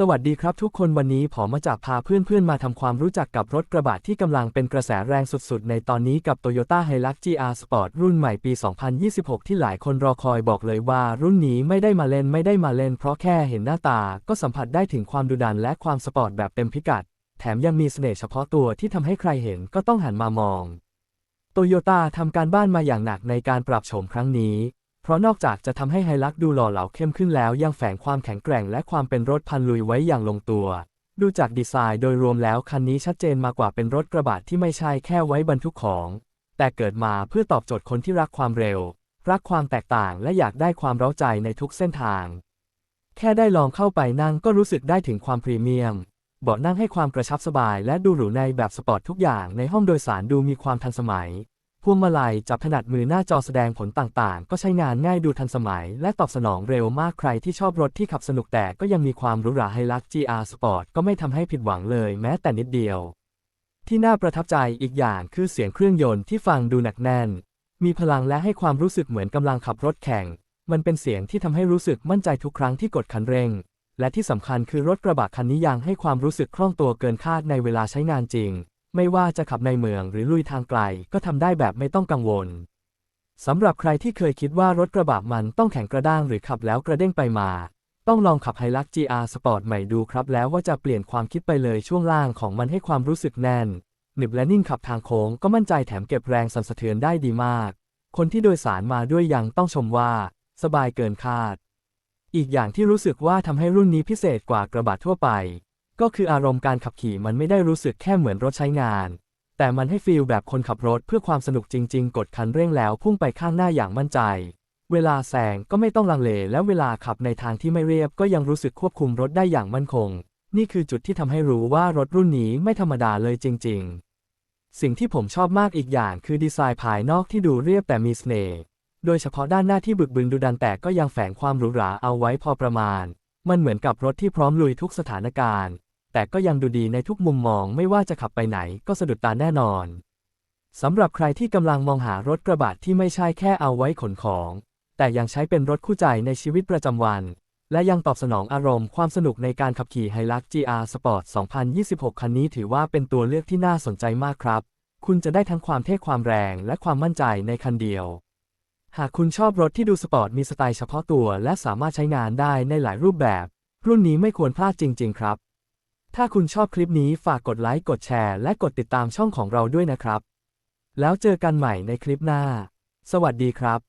สวัสดีครับทุกคนวันนี้ผมมาจากพาเพื่อนๆมาทำความรู้จักกับรถกระบะที่กำลังเป็นกระแสแรงสุดๆ ในตอนนี้กับ Toyota Hilux GR Sport รุ่นใหม่ปี 2026 ที่หลายคนรอคอยบอกเลยว่า รุ่นนี้ไม่ได้มาเล่นไม่ได้มาเล่น เพราะแค่เห็นหน้าตา ก็สัมผัสได้ถึงความดุดันและความสปอร์ตแบบเต็มพิกัด แถมยังมีเสน่ห์เฉพาะตัวที่ทำให้ใครเห็นก็ต้องหันมามองโตโยต้าทำการบ้านมาอย่างหนักในการปรับโฉมครั้งนี้ ราะนอกจากจะทำให้ไฮลักดูหล่อเหลาเข้มขึ้นแล้วยังแฝงความแข็งแกร่งและความเป็นรถพันลุยไว้อย่างลงตัว ดูจากดีไซน์โดยรวมแล้วคันนี้ชัดเจนมากกว่าเป็นรถกระบะที่ไม่ใช่แค่ไว้บรรทุกของ แต่เกิดมาเพื่อตอบโจทย์คนที่รักความเร็ว รักความแตกต่างและอยากได้ความเร้าใจในทุกเส้นทาง แค่ได้ลองเข้าไปนั่งก็รู้สึกได้ถึงความพรีเมียมเบาะนั่งให้ความกระชับสบายและดูหรูในแบบสปอร์ตทุกอย่างในห้องโดยสารดูมีความทันสมัย พวงมาลัยจับถนัดมือหน้าจอแสดงผลต่างๆ ก็ใช้งานง่ายดูทันสมัย และตอบสนองเร็วมากใครที่ชอบรถที่ขับสนุกแต่ก็ยังมีความหรูหราไฮลัก GR Sport ก็ไม่ทำให้ผิดหวังเลยแม้แต่นิดเดียว ที่น่าประทับใจอีกอย่างคือเสียงเครื่องยนต์ที่ฟังดูหนักแน่น มีพลังและให้ความรู้สึกเหมือนกำลังขับรถแข่ง มันเป็นเสียงที่ทำให้รู้สึกมั่นใจทุกครั้งที่กดคันเร่ง และที่สำคัญคือรถกระบะคันนี้ยังให้ความรู้สึกคล่องตัวเกินคาดในเวลาใช้งานจริง ไม่ว่าจะขับในเมืองหรือลุยทางไกลก็ทำได้แบบไม่ต้องกังวลสำหรับใครที่เคยคิดว่ารถกระบะมันต้องแข็งกระด้างหรือขับแล้วกระเด้งไปมา ต้องลองขับไฮลัก GR Sport ใหม่ดูครับแล้วว่าจะเปลี่ยนความคิดไปเลยช่วงล่างของมันให้ความรู้สึกแน่นหนึบและนิ่งขับทางโค้งก็มั่นใจแถมเก็บแรงสั่นสะเทือนได้ดีมาก คนที่โดยสารมาด้วยยังต้องชมว่า สบายเกินคาด อีกอย่างที่รู้สึกว่าทำให้รุ่นนี้พิเศษกว่ากระบะทั่วไป ก็คืออารมณ์การขับขี่มันไม่ได้รู้สึกแค่เหมือนรถใช้งาน แต่มันให้ฟีลแบบคนขับรถเพื่อความสนุกจริง ๆ กดคันเร่งแล้วพุ่งไปข้างหน้าอย่างมั่นใจ เวลาแซงก็ไม่ต้องลังเล และเวลาขับในทางที่ไม่เรียบก็ยังรู้สึกควบคุมรถได้อย่างมั่นคง นี่คือจุดที่ทำให้รู้ว่ารถรุ่นนี้ไม่ธรรมดาเลยจริง ๆ สิ่งที่ผมชอบมากอีกอย่างคือดีไซน์ภายนอกที่ดูเรียบแต่มีเสน่ห์โดยเฉพาะด้านหน้าที่บึกบึนดุดันแต่ก็ยังแฝงความหรูหราเอาไว้พอประมาณ มันเหมือนกับรถที่พร้อมลุยทุกสถานการณ์ แต่ก็ยังดูดีในทุกมุมมองไม่ว่าจะขับไปไหนก็สะดุดตาแน่นอน สำหรับใครที่กำลังมองหารถกระบะที่ไม่ใช่แค่เอาไว้ขนของ แต่ยังใช้เป็นรถคู่ใจในชีวิตประจำวัน และยังตอบสนองอารมณ์ความสนุกในการขับขี่ไฮลัก GR Sport 2026 คันนี้ถือว่าเป็นตัวเลือกที่น่าสนใจมากครับ คุณจะได้ทั้งความเท่ความแรงและความมั่นใจในคันเดียวหากคุณชอบรถที่ดูสปอร์ตมีสไตล์เฉพาะตัว และสามารถใช้งานได้ในหลายรูปแบบ รุ่นนี้ไม่ควรพลาดจริง ๆ ครับ ถ้าคุณชอบคลิปนี้ฝากกดไลค์กดแชร์และกดติดตามช่องของเราด้วยนะครับ แล้วเจอกันใหม่ในคลิปหน้า สวัสดีครับ